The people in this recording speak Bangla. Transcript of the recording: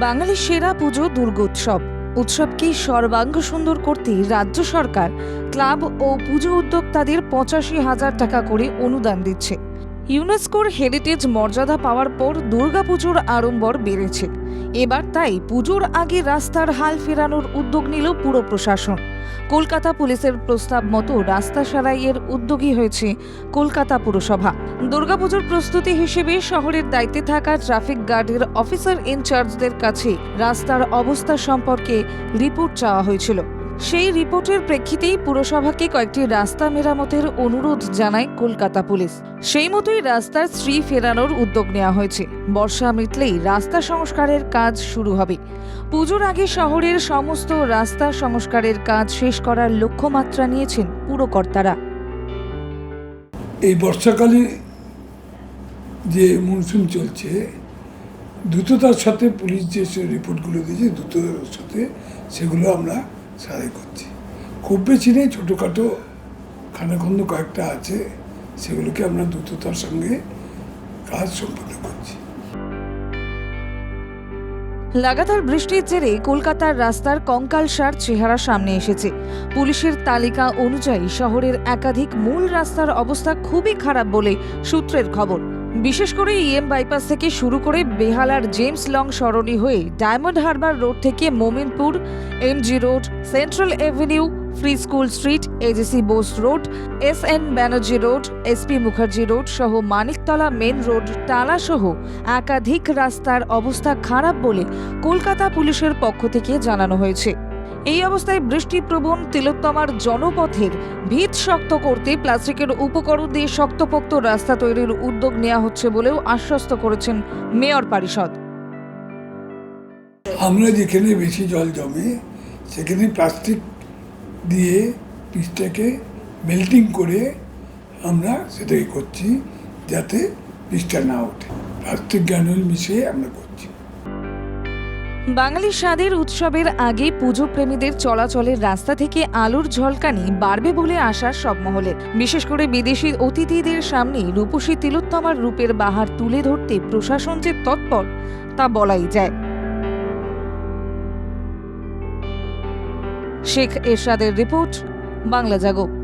বাঙালির সেরা পুজো দুর্গোৎসব উৎসবকে সর্বাঙ্গ সুন্দর করতে রাজ্য সরকার ক্লাব ও পুজো উদ্যোক্তাদের পঁচাশি হাজার টাকা করে অনুদান দিচ্ছে। ইউনেস্কোর হেরিটেজ মর্যাদা পাওয়ার পর দুর্গাপুজোর আড়ম্বর বেড়েছে। এবার তাই পুজোর আগে রাস্তার হাল ফেরানোর উদ্যোগ নিল পুরো প্রশাসন। কলকাতা পুলিশের প্রস্তাব মতো রাস্তা সারাইয়ের উদ্যোগী হয়েছে কলকাতা পুরসভা। দুর্গাপুজোর প্রস্তুতি হিসেবে শহরের দায়িত্বে থাকা ট্রাফিক গার্ডের অফিসার ইনচার্জদের কাছে রাস্তার অবস্থা সম্পর্কে রিপোর্ট চাওয়া হয়েছিল। সেই রিপোর্টের প্রেক্ষিতেই পুরসভাকে কয়েকটি রাস্তা মেরামতের অনুরোধ জানায় কলকাতা পুলিশ। সেই মতোই রাস্তার শ্রী ফেরানোর উদ্যোগ নেওয়া হয়েছে। বর্ষা মিটলেই রাস্তা সংস্কারের কাজ শুরু হবে। পুজোর আগে শহরের সমস্ত রাস্তা সংস্কারের কাজ শেষ করার লক্ষ্যমাত্রা নিয়েছেন পুরকর্তারা। এই বর্ষাকালে যে মনসুন চলছে, দ্রুততার সাথে পুলিশ যে রিপোর্টগুলো দিয়েছে, দ্রুততার সাথে সেগুলো আমরা সারাই করছি। খুব বেশি নেই, ছোটোখাটো খানাখন্দ কয়েকটা আছে, সেগুলোকে আমরা দ্রুততার সঙ্গে কাজ সম্পন্ন করছি। লাগাতার বৃষ্টির জেরে কলকাতার রাস্তার কঙ্কালসার চেহারা সামনে এসেছে। পুলিশের তালিকা অনুযায়ী শহরের একাধিক মূল রাস্তার অবস্থা খুবই খারাপ বলে সূত্রের খবর। বিশেষ করে ইএম বাইপাস থেকে শুরু করে বেহালার জেমস লং সরণি হয়ে ডায়মন্ড হারবার রোড থেকে Mominpur MG road central avenue free school street AJC Bose road S N Banerjee road SP Mukherjee road সহ মানিকতলা মেন রোড টালা সহ একাধিক রাস্তার অবস্থা খারাপ বলে কলকাতা পুলিশের পক্ষ থেকে জানানো হয়েছে। এই অবস্থায় বৃষ্টিপ্রবণ তিলোত্তমার জনপথের ভিত শক্ত করতে প্লাস্টিকের উপকরণ দিয়ে শক্তপোক্ত রাস্তা তৈরির উদ্যোগ নেওয়া হচ্ছে বলেও আশ্বস্ত করেছেন মেয়র পরিষদ। আমরা যেখানে বেশি জল জমে, সেখানে প্লাস্টিক দিয়ে পিচটাকে মেল্টিং করে আমরা সেটাই করছি, যাতে পিচটা না ওঠে। প্লাস্টিক গ্যানুল মিশিয়ে আমরা করছি। বাঙালি স্বাদের উৎসবের আগে পুজো প্রেমীদের চলাচলের রাস্তা থেকে আলোর ঝলকানি বাড়বে বলে আশা সব মহলে বিশেষ করে বিদেশি অতিথিদের সামনে রূপসী তিলোত্তমার রূপের বাহার তুলে ধরতে প্রশাসন যে তৎপর, তা বলাই যায়। শেখ এরশাদের রিপোর্ট, বাংলা জাগো।